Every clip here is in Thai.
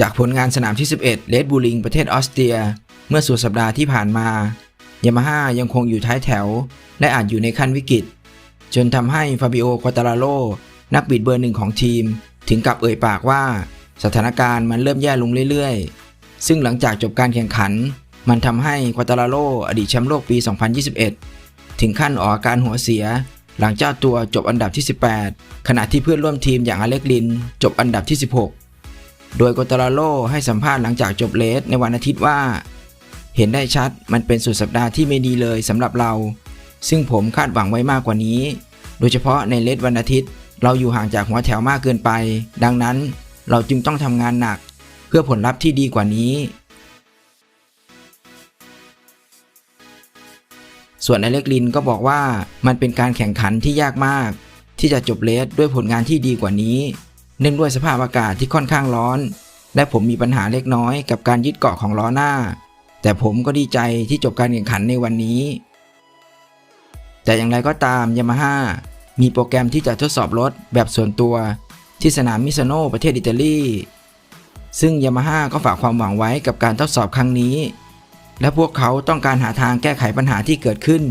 จากผลงานสนามที่ 11 เลดบูลิงประเทศออสเตรีย เมื่อสุดสัปดาห์ที่ผ่านมายามาฮ่ายังคงอยู่ท้ายแถว และอาจอยู่ในขั้นวิกฤต จนทำให้ฟาบิโอควาตาลาโลนักบิดเบอร์หนึ่งของทีม ถึงกับเอ่ยปากว่า สถานการณ์มันเริ่มแย่ลงเรื่อยๆ ซึ่งหลังจากจบการแข่งขัน มันทำให้ควาตาลาโลอดีตแชมป์โลกปี 2021 ถึงขั้นออกอาการหัวเสีย หลังเจ้าตัวจบอันดับที่ 18 ขณะที่เพื่อนร่วมทีมอย่างอเล็กลิน จบอันดับที่ 16 โดยโกตาลาโลให้สัมภาษณ์หลังจากจบเลสในวันอาทิตย์ว่า เห็นได้ชัดมันเป็นสุดสัปดาห์ที่ไม่ดีเลยสำหรับเรา ซึ่งผมคาดหวังไว้มากกว่านี้ โดยเฉพาะในเลสวันอาทิตย์ เราอยู่ห่างจากหัวแถวมากเกินไป ดังนั้นเราจึงต้องทำงานหนัก เพื่อผลลัพธ์ที่ดีกว่านี้ ส่วนอเล็กลินก็บอกว่ามันเป็นการแข่งขันที่ยากมาก ที่จะจบเลสด้วยผลงานที่ดีกว่านี้ เนื่องด้วยสภาพอากาศที่ค่อนข้างร้อน และผมมีปัญหาเล็กน้อยกับการยึดเกาะของล้อหน้า แต่ผมก็ดีใจที่จบการแข่งขันในวันนี้ แต่อย่างไรก็ตามยามาฮ่ามีโปรแกรมที่จะทดสอบรถแบบส่วนตัวที่สนามมิซาโนประเทศอิตาลีซึ่งยามาฮ่าก็ฝากความหวังไว้กับการทดสอบครั้งนี้ และพวกเขาต้องการหาทางแก้ไขปัญหาที่เกิดขึ้น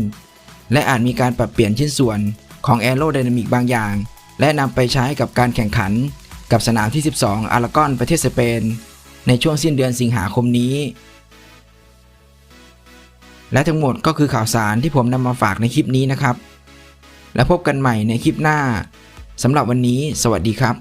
และอาจมีการปรับเปลี่ยนชิ้นส่วนของแอโรไดนามิกบางอย่าง และนำไปใช้กับการแข่งขันกับสนามที่ 12 อารากอนประเทศสเปน ในช่วงสิ้นเดือนสิงหาคมนี้ และทั้งหมดก็คือข่าวสารที่ผมนำมาฝากในคลิปนี้นะครับ และพบกันใหม่ในคลิปหน้าสำหรับวันนี้ สวัสดีครับ